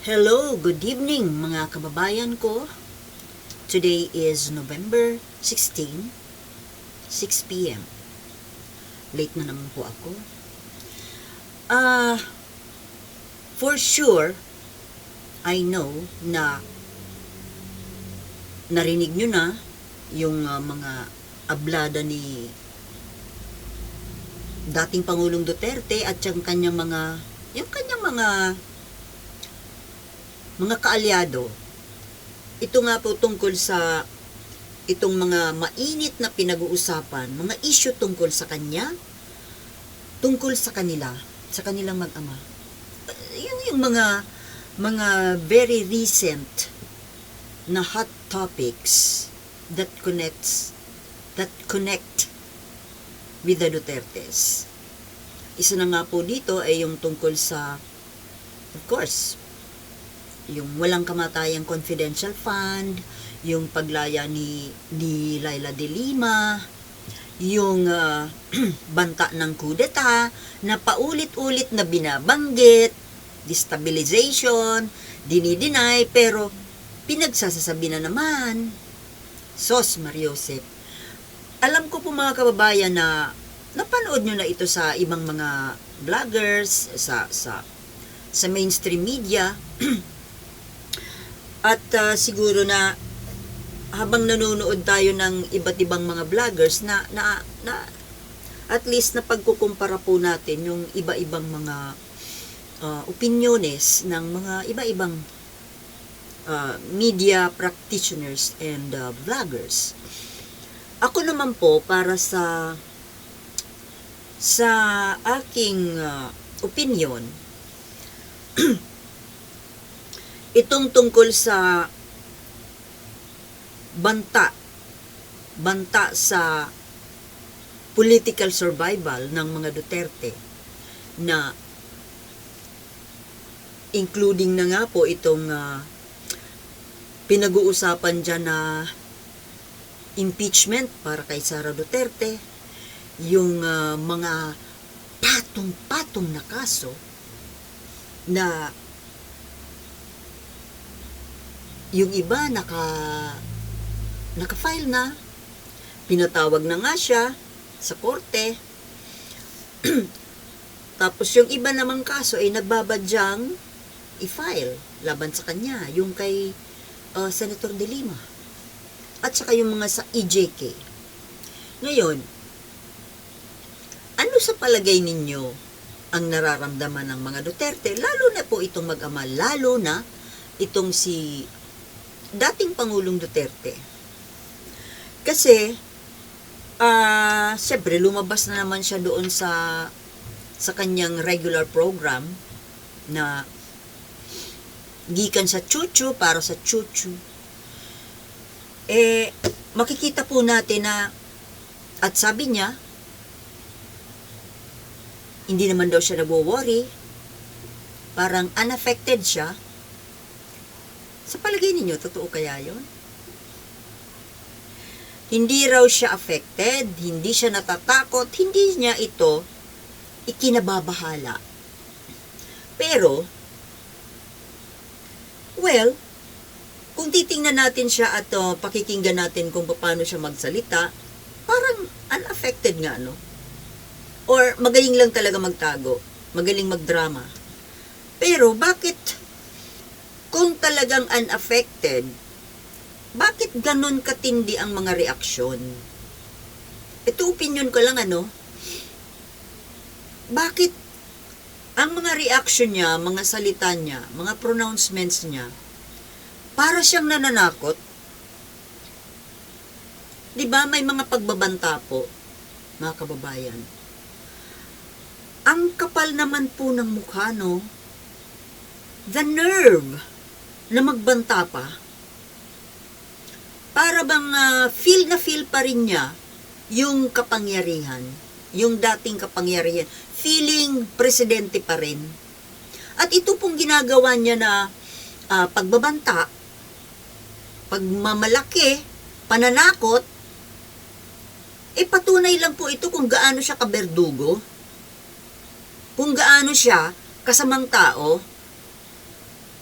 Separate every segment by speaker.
Speaker 1: Hello, good evening mga kababayan ko. Today is November 16, 6 p.m. Late na naman po ako. Ah, for sure, I know na narinig nyo na yung ah, mga ablada ni dating Pangulong Duterte at yung kanyang mga yung kanyang mga mga kaalyado, ito nga po tungkol sa itong mga mainit na pinag-uusapan, mga issue tungkol sa kanya, tungkol sa kanila, sa kanilang mag-ama. Yun yung mga mga very recent na hot topics that connects that connect with the Dutertes. Isa na nga po dito ay yung tungkol sa of course yung walang kamatayang confidential fund, yung paglaya ni, ni Laila de Lima, yung ah, banta ng kudeta na paulit-ulit na binabanggit, destabilization, dinideny, pero pinagsasasabi na naman. Sos Mariosep. Alam ko po mga kababayan na napanood nyo na ito sa ibang mga vloggers, sa, sa, sa mainstream media, At ah, siguro na habang nanonood tayo ng iba't ibang mga vloggers na na, na at least na pagkukumpara po natin yung iba-ibang mga ah, opinyones ng mga iba-ibang ah, media practitioners and ah, vloggers. Ako naman po para sa sa aking ah, opinion itong tungkol sa banta banta sa political survival ng mga Duterte na including na nga po itong ah, pinag-uusapan dyan na impeachment para kay Sara Duterte yung ah, mga patong-patong na kaso na yung iba naka naka-file na. Pinatawag na nga siya sa korte. Tapos yung iba namang kaso ay nagbabadyang i-file laban sa kanya yung kay uh, Senator De Lima. At saka yung mga sa EJK ngayon ano sa palagay ninyo ang nararamdaman ng mga Duterte? Lalo na po itong mag-ama lalo na itong si dating Pangulong Duterte. Kasi, ah, siyempre, lumabas na naman siya doon sa sa kanyang regular program na gikan sa chuchu para sa chuchu. Eh, makikita po natin na at sabi niya, hindi naman daw siya nagwo-worry, parang unaffected siya sa palagay ninyo, totoo kaya yon? Hindi raw siya affected, hindi siya natatakot, hindi niya ito ikinababahala. Pero, well, kung titingnan natin siya at uh, pakikinggan natin kung paano siya magsalita, parang unaffected nga, no? Or magaling lang talaga magtago, magaling magdrama. Pero bakit kung talagang unaffected, bakit ganon katindi ang mga reaksyon? Ito opinion ko lang ano. Bakit ang mga reaction niya, mga salita niya, mga pronouncements niya, para siyang nananakot? 'Di ba may mga pagbabanta po, mga kababayan? Ang kapal naman po ng mukha, no? The nerve na magbanta pa, para bang ah, feel na feel pa rin niya yung kapangyarihan, yung dating kapangyarihan, feeling presidente pa rin. At ito pong ginagawa niya na ah, pagbabanta, pagmamalaki, pananakot, eh patunay lang po ito kung gaano siya kaberdugo, kung gaano siya kasamang tao,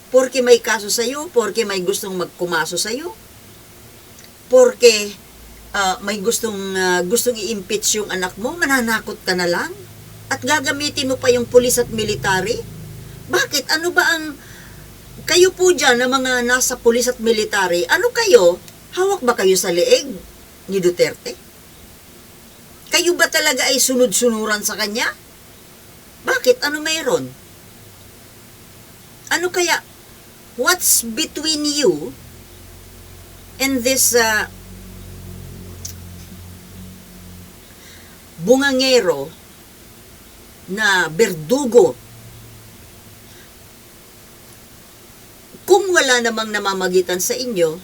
Speaker 1: Porke may kaso sa'yo, porke may gustong magkumaso sa'yo, porke ah, may gustong ah, gustong i-impeach yung anak mo, mananakot ka na lang? At gagamitin mo pa yung pulis at military? Bakit? Ano ba ang... Kayo po dyan na mga nasa pulis at military, ano kayo? Hawak ba kayo sa leeg ni Duterte? Kayo ba talaga ay sunod-sunuran sa kanya? Bakit? Ano mayroon? Ano kaya? What's between you and this uh, bungangero na berdugo kung wala namang namamagitan sa inyo,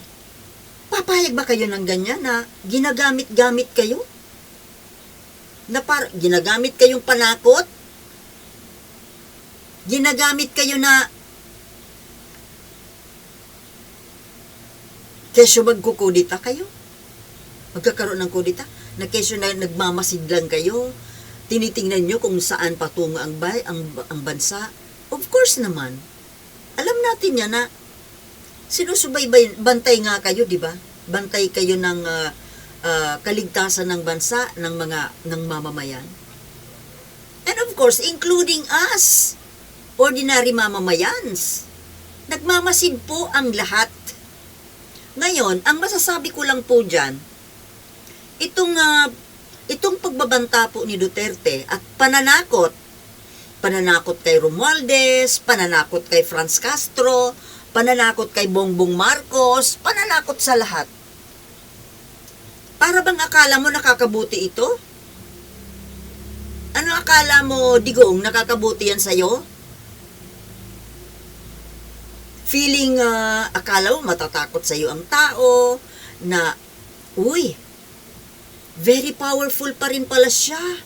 Speaker 1: papayag ba kayo ng ganyan na ginagamit-gamit kayo? Na par ginagamit kayong panakot? Ginagamit kayo na kesyo magkukudita kayo? Magkakaroon ng kudita? Na kesyo na nagmamasid lang kayo? Tinitingnan nyo kung saan patungo ang, bay, ang, ang bansa? Of course naman. Alam natin yan na sinusubaybay, bantay nga kayo, di ba? Bantay kayo ng ah, ah, kaligtasan ng bansa, ng mga, ng mamamayan. And of course, including us, ordinary mamamayans. Nagmamasid po ang lahat. Ngayon, ang masasabi ko lang po dyan, itong, ah, itong pagbabanta po ni Duterte at pananakot, pananakot kay Romualdez, pananakot kay Franz Castro, pananakot kay Bongbong Marcos, pananakot sa lahat. Para bang akala mo nakakabuti ito? Ano akala mo, digong, nakakabuti yan sa'yo? Feeling, ah, akala mo matatakot sa'yo ang tao, na, uy, very powerful pa rin pala siya.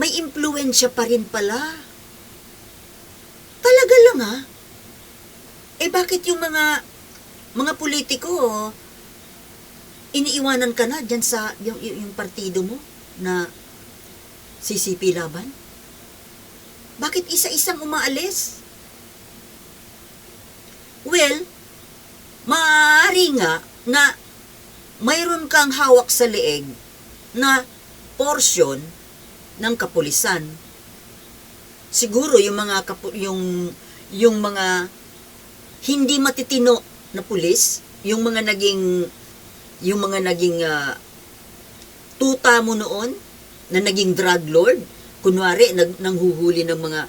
Speaker 1: May impluensya pa rin pala. Talaga lang ah. Eh bakit yung mga mga politiko iniiwanan ka na dyan sa yung, yung, yung partido mo na CCP laban? Bakit isa-isang umaalis? Well, maaari nga na mayroon kang hawak sa leeg na portion ng kapulisan. Siguro yung mga kapu- yung yung mga hindi matitino na pulis, yung mga naging yung mga naging ah, tuta mo noon na naging drug lord, kunwari nag nanghuhuli ng mga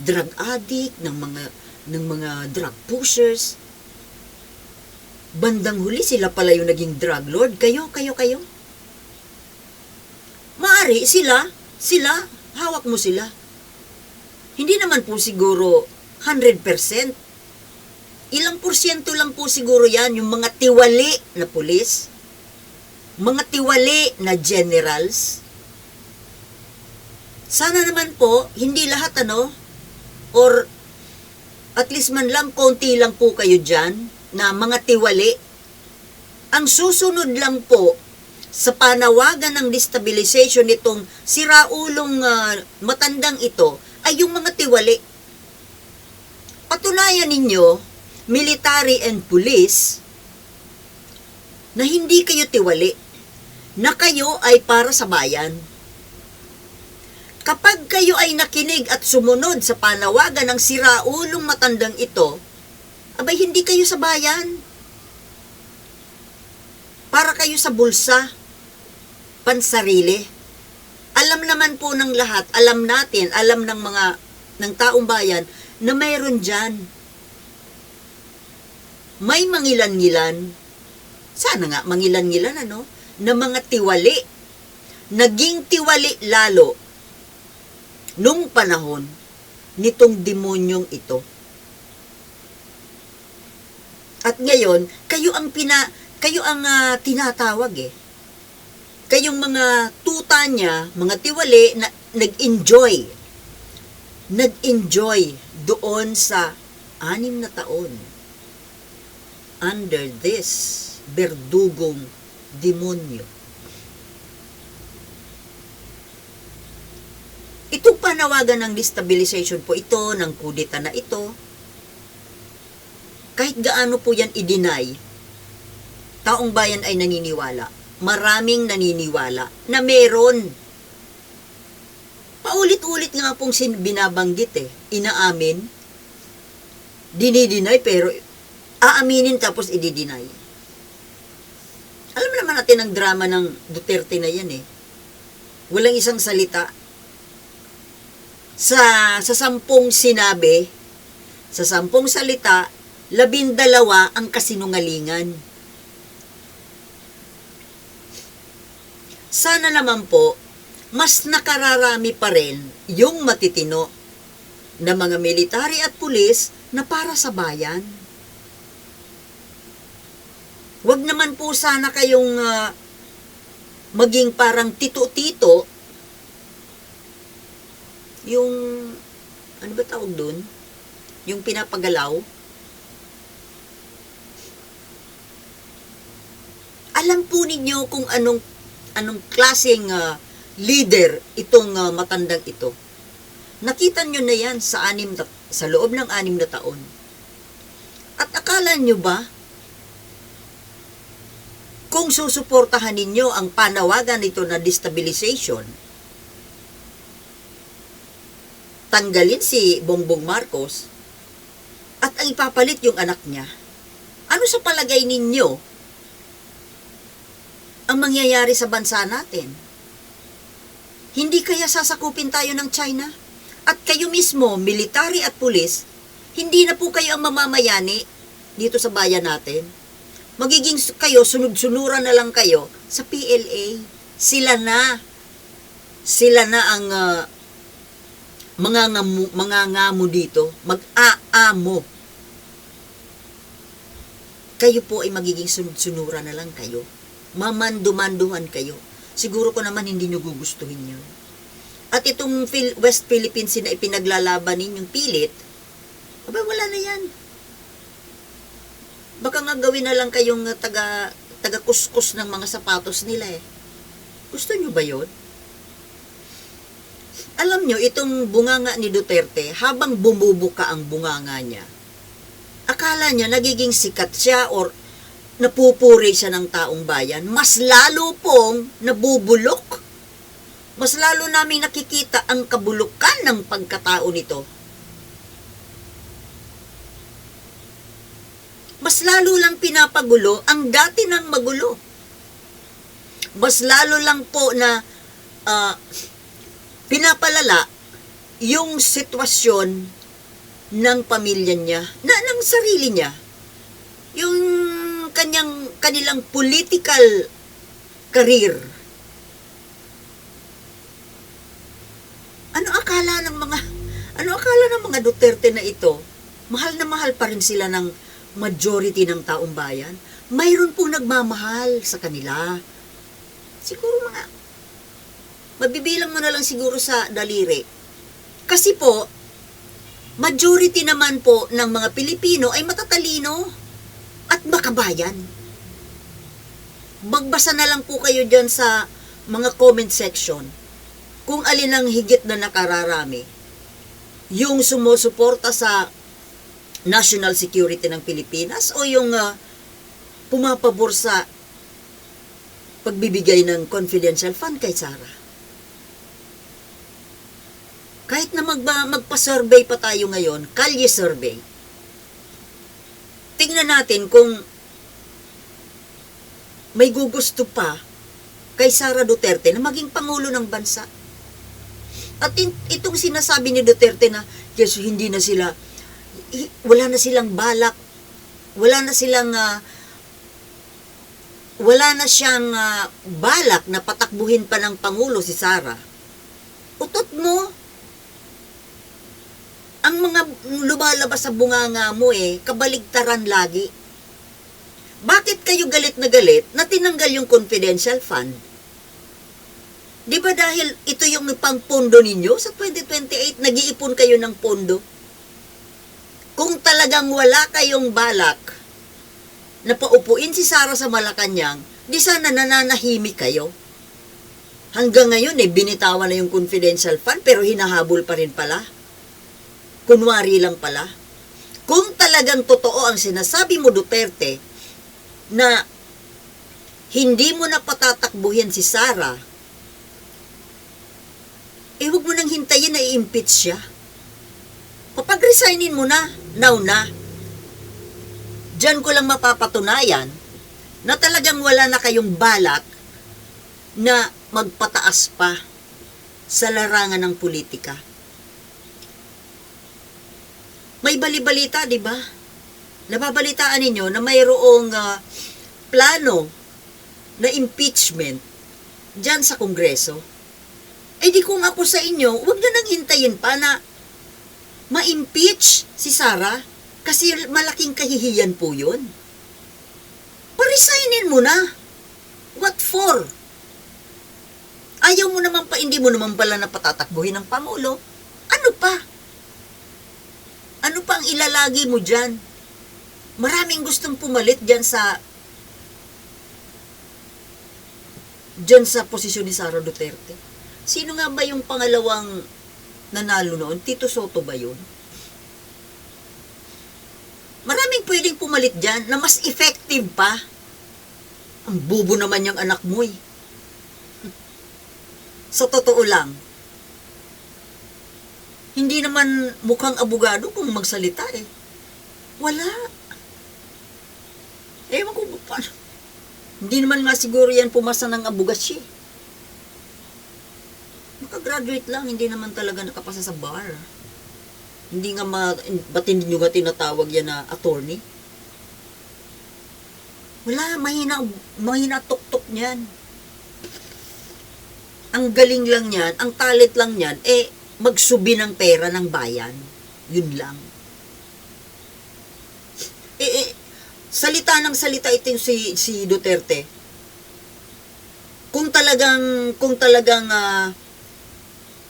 Speaker 1: drug addict, ng mga ng mga drug pushers. Bandang huli sila pala yung naging drug lord. Kayo, kayo, kayo. Maari sila, sila, hawak mo sila. Hindi naman po siguro 100%. Ilang porsyento lang po siguro yan, yung mga tiwali na pulis, mga tiwali na generals. Sana naman po, hindi lahat ano, or at least man lang konti lang po kayo dyan na mga tiwali. Ang susunod lang po sa panawagan ng destabilization nitong siraulong ah, matandang ito ay yung mga tiwali. Patunayan ninyo, military and police, na hindi kayo tiwali, na kayo ay para sa bayan. Kapag kayo ay nakinig at sumunod sa panawagan ng siraulong matandang ito, abay hindi kayo sa bayan. Para kayo sa bulsa, pansarili. Alam naman po ng lahat, alam natin, alam ng mga ng taong bayan na mayroon dyan. May mangilan-ngilan. Sana nga mangilan-ngilan ano? Na mga tiwali. Naging tiwali lalo nung panahon nitong demonyong ito. At ngayon, kayo ang pina kayo ang ah, tinatawag eh. Kayong mga tuta niya, mga tiwali na nag-enjoy. Nag-enjoy doon sa anim na taon under this berdugong demonyo. Itong panawagan ng destabilization po ito, ng kudeta na ito, kahit gaano po yan i-deny, taong bayan ay naniniwala. Maraming naniniwala na meron. Paulit-ulit nga pong sin binabanggit eh. Inaamin. Dinideny pero aaminin tapos i-deny. Alam naman natin ang drama ng Duterte na yan eh. Walang isang salita. Sa, sa sampung sinabi, sa sampung salita, labindalawa ang kasinungalingan. Sana naman po, mas nakararami pa rin yung matitino na mga military at pulis na para sa bayan. Huwag naman po sana kayong ah, maging parang tito-tito yung ano ba tawag doon? Yung pinapagalaw. Alam po ninyo kung anong anong klaseng ah, leader itong ah, matandang ito. Nakita nyo na yan sa anim na, sa loob ng anim na taon. At akala nyo ba kung susuportahan ninyo ang panawagan nito na destabilization, tanggalin si Bongbong Marcos at ang ipapalit yung anak niya, ano sa palagay ninyo ang mangyayari sa bansa natin? Hindi kaya sasakupin tayo ng China? At kayo mismo, military at pulis, hindi na po kayo ang mamamayani dito sa bayan natin. Magiging kayo, sunod-sunuran na lang kayo sa PLA. Sila na. Sila na ang ah, mga ngamu, mga ngamo dito. Mag-aamo. Kayo po ay magiging sunod-sunuran na lang kayo. Mamandumanduhan kayo. Siguro ko naman hindi nyo gugustuhin yun. At itong West Philippines na ipinaglalaban ninyong pilit, aba wala na yan. Baka nga gawin na lang kayong uh, taga, taga kuskus ng mga sapatos nila eh. Gusto nyo ba yun? Alam nyo, itong bunganga ni Duterte, habang bumubuka ang bunganga niya, akala niya nagiging sikat siya or napupuri siya ng taong bayan, mas lalo pong nabubulok. Mas lalo naming nakikita ang kabulukan ng pagkatao nito. Mas lalo lang pinapagulo ang dati ng magulo. Mas lalo lang po na ah, pinapalala yung sitwasyon ng pamilya niya, na ng sarili niya. Yung kanyang kanilang political career. Ano akala ng mga ano akala ng mga Duterte na ito? Mahal na mahal pa rin sila ng majority ng taong bayan. Mayroon pong nagmamahal sa kanila. Siguro mga mabibilang mo na lang siguro sa daliri. Kasi po, majority naman po ng mga Pilipino ay matatalino at makabayan. Magbasa na lang po kayo dyan sa mga comment section kung alin ang higit na nakararami. Yung sumusuporta sa national security ng Pilipinas o yung ah, pumapabor sa pagbibigay ng confidential fund kay Sara. Kahit na magba, magpa-survey pa tayo ngayon, kalye survey, tingnan natin kung may gugusto pa kay Sara Duterte na maging Pangulo ng Bansa. At in- itong sinasabi ni Duterte na, yes, hindi na sila, wala na silang balak, wala na silang, ah, wala na siyang ah, balak na patakbuhin pa ng Pangulo si Sara. Utot mo, ang mga lumalabas sa bunganga mo eh, kabaligtaran lagi. Bakit kayo galit na galit na tinanggal yung confidential fund? Di ba dahil ito yung pangpondo ninyo sa 2028, nag-iipon kayo ng pondo? Kung talagang wala kayong balak na paupuin si Sara sa Malacanang, di sana nananahimik kayo. Hanggang ngayon eh, binitawan na yung confidential fund pero hinahabol pa rin pala. Kunwari lang pala. kung talagang totoo ang sinasabi mo Duterte na hindi mo na patatakbuhin si Sara, eh huwag mo nang hintayin na i-impeach siya. Papag-resignin mo na, now na. Diyan ko lang mapapatunayan na talagang wala na kayong balak na magpataas pa sa larangan ng politika. May balibalita, di ba? Nababalitaan ninyo na mayroong ah, plano na impeachment dyan sa Kongreso. Eh di kung ako sa inyo, huwag nyo nang hintayin pa na ma-impeach si Sara kasi malaking kahihiyan po yun. Paresignin mo na. What for? Ayaw mo naman pa, hindi mo naman pala na patatakbuhin ng Pangulo. Ano pa? Ang ilalagi mo dyan? Maraming gustong pumalit dyan sa dyan sa posisyon ni Sara Duterte. Sino nga ba yung pangalawang nanalo noon? Tito Soto ba yun? Maraming pwedeng pumalit dyan na mas effective pa. Ang bubo naman yung anak mo eh. Sa totoo lang, hindi naman mukhang abogado kung magsalita eh. Wala. Ewan ko paano. Hindi naman nga siguro yan pumasa ng abogasya eh. Makagraduate lang, hindi naman talaga nakapasa sa bar. Hindi nga ma... Ba't hindi nyo nga tinatawag yan na attorney? Wala, mahina, mahina tuktok niyan. Ang galing lang niyan, ang talent lang niyan, eh, magsubi ng pera ng bayan. Yun lang. Eh, eh, salita ng salita ito si, si Duterte. Kung talagang, kung talagang, ah,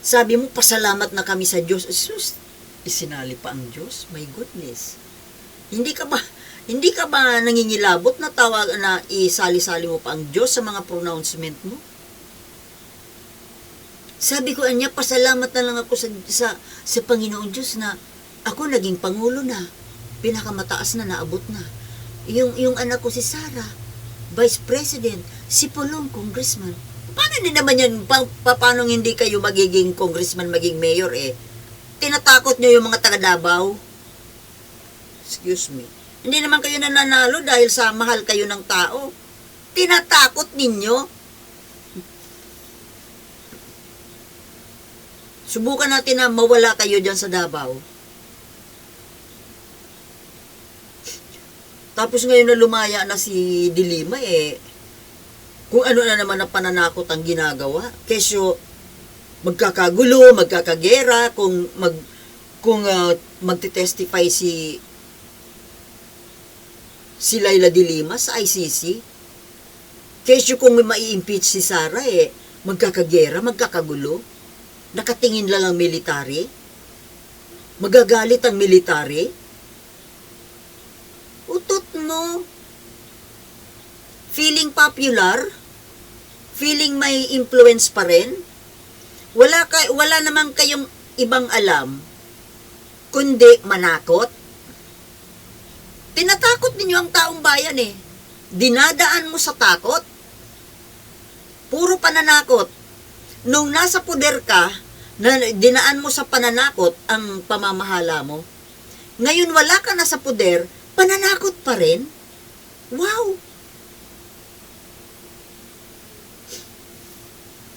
Speaker 1: sabi mo, pasalamat na kami sa Diyos. Sus, isinali pa ang Diyos. My goodness. Hindi ka ba, hindi ka ba nangingilabot na tawag na isali-sali mo pa ang Diyos sa mga pronouncement mo? Sabi ko, anya, pasalamat na lang ako sa, sa, sa Panginoon Diyos na ako naging Pangulo na. Pinakamataas na naabot na. Yung, yung anak ko si Sarah, Vice President, si Pulong, Congressman. Paano din naman yan, pa, pa, paano hindi kayo magiging congressman, maging mayor eh? Tinatakot nyo yung mga taga Davao? Excuse me. Hindi naman kayo nananalo dahil sa mahal kayo ng tao. Tinatakot ninyo. Subukan natin na mawala kayo dyan sa Davao. Tapos ngayon na lumaya na si Dilima eh, kung ano na naman ang pananakot ang ginagawa. Kesyo, magkakagulo, magkakagera, kung mag kung uh, magte-testify si si Laila de Lima sa ICC. Kesyo kung may impeach si Sara eh, magkakagera, magkakagulo. Nakatingin lang ang military. Magagalit ang military. Utot mo. Feeling popular? Feeling may influence pa rin? Wala, ka, wala naman kayong ibang alam, kundi manakot. Tinatakot ninyo ang taong bayan eh. Dinadaan mo sa takot. Puro pananakot. Nung nasa puder ka, na dinaan mo sa pananakot ang pamamahala mo. Ngayon wala ka na sa puder, pananakot pa rin? Wow!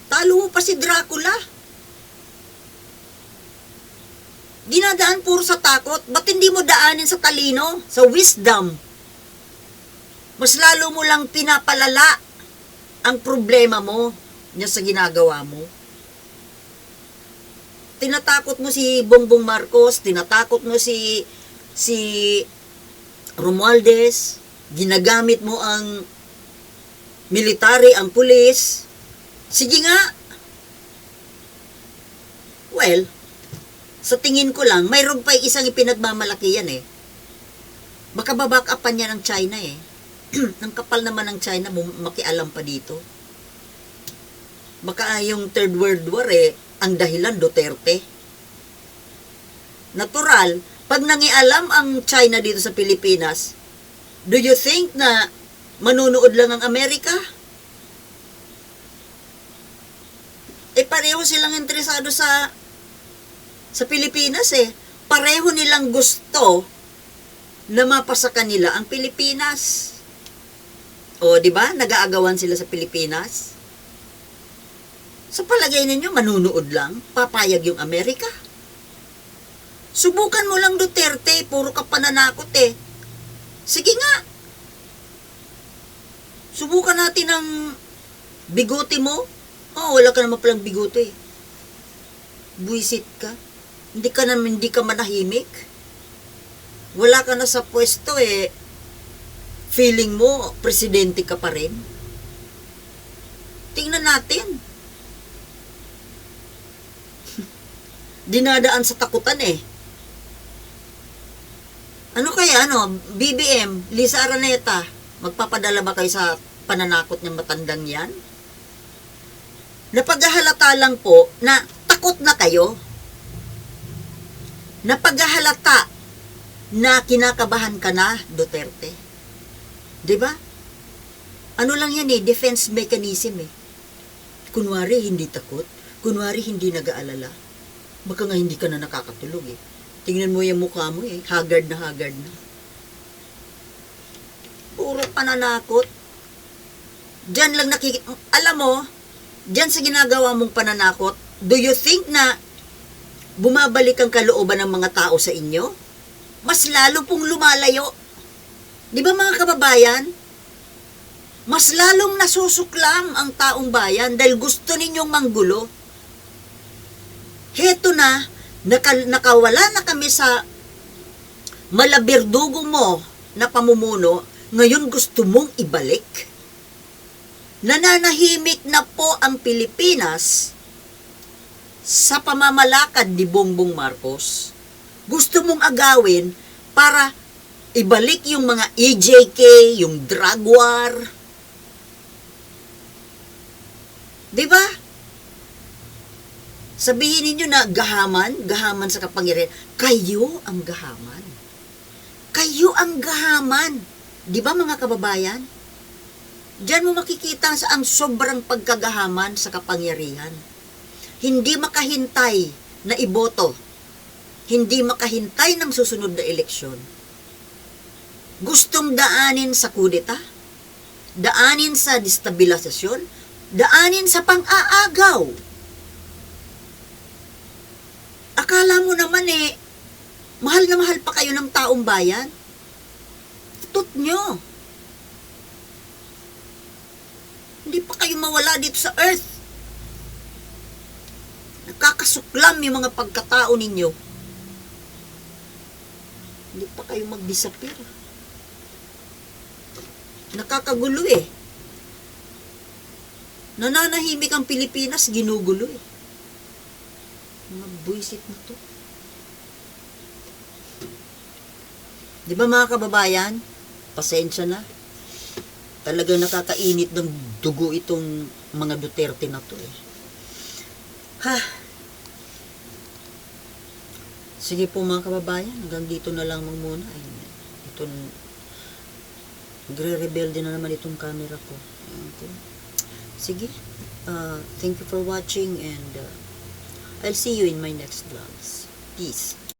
Speaker 1: Talo mo pa si Dracula. Dinadaan puro sa takot. Ba't hindi mo daanin sa talino? Sa wisdom? Mas lalo mo lang pinapalala ang problema mo niya sa ginagawa mo. Tinatakot mo si Bongbong Marcos, tinatakot mo si si Romualdez, ginagamit mo ang military, ang pulis. Sige nga. Well, sa tingin ko lang, mayroon pa isang ipinagmamalaki yan eh. Baka baback upan niya ng China eh. Ang kapal naman ng China, makialam pa dito. Baka yung Third World War eh, ang dahilan Duterte. Natural, Pag nangialam ang China dito sa Pilipinas, do you think na manunood lang ang Amerika? Eh pareho silang interesado sa sa Pilipinas eh. Pareho nilang gusto na mapasa kanila ang Pilipinas. O, di ba? Nag-aagawan sila sa Pilipinas. Sa palagay ninyo, manunood lang? Papayag yung Amerika? Subukan mo lang Duterte, puro ka pananakot eh. Sige nga. Subukan natin ang bigote mo. Oh, wala ka naman palang bigote. Buisit ka. Hindi ka naman, hindi ka manahimik. Wala ka na sa pwesto eh. Feeling mo, presidente ka pa rin. Tingnan natin. Dinadaan sa takutan eh. Ano kaya, ano, BBM, Lisa Araneta, magpapadala ba kayo sa pananakot ng matandang yan? Napaghahalata lang po na takot na kayo. Napaghahalata na kinakabahan ka na, Duterte. 'Di ba? Ano lang yan eh, defense mechanism eh. Kunwari hindi takot, kunwari hindi nag-aalala. Baka nga hindi ka na nakakatulog eh. Tingnan mo yung mukha mo eh, haggard na haggard na. Puro pananakot. Diyan lang nakikita, alam mo, diyan sa ginagawa mong pananakot, do you think na bumabalik ang kalooban ng mga tao sa inyo? Mas lalo pong lumalayo. Di ba mga kababayan? Mas lalong nasusuklam ang taong bayan dahil gusto ninyong manggulo. Heto na, naka, nakawala na kami sa malabirdugo mo na pamumuno, ngayon gusto mong ibalik. Nananahimik na po ang Pilipinas sa pamamalakad ni Bongbong Marcos. Gusto mong agawin para ibalik yung mga EJK, yung drug war. 'Di ba? Sabihin ninyo na gahaman, gahaman sa kapangyarihan. Kayo ang gahaman. Kayo ang gahaman. 'Di ba mga kababayan? Diyan mo makikita sa ang sobrang pagkagahaman sa kapangyarihan. Hindi makahintay na iboto. Hindi makahintay ng susunod na eleksyon. Gustong daanin sa kudeta, daanin sa destabilisasyon, daanin sa pang-aagaw. Akala mo naman eh, mahal na mahal pa kayo ng taong bayan? Tut nyo. Hindi pa kayo mawala dito sa earth. Nakakasuklam yung mga pagkatao ninyo. Hindi pa kayo mag-disappear. Nakakagulo eh. Nananahimik ang Pilipinas, ginugulo eh. Mga buisit na to. Di ba mga kababayan? Pasensya na. Talagang nakakainit ng dugo itong mga Duterte na to eh. Ha? Sige po mga kababayan, hanggang dito na lang muna. Ay, ito, nagre-rebelde na naman itong camera ko. Ayan po. Sige, uh, thank you for watching and uh, I'll see you in my next vlogs. Peace.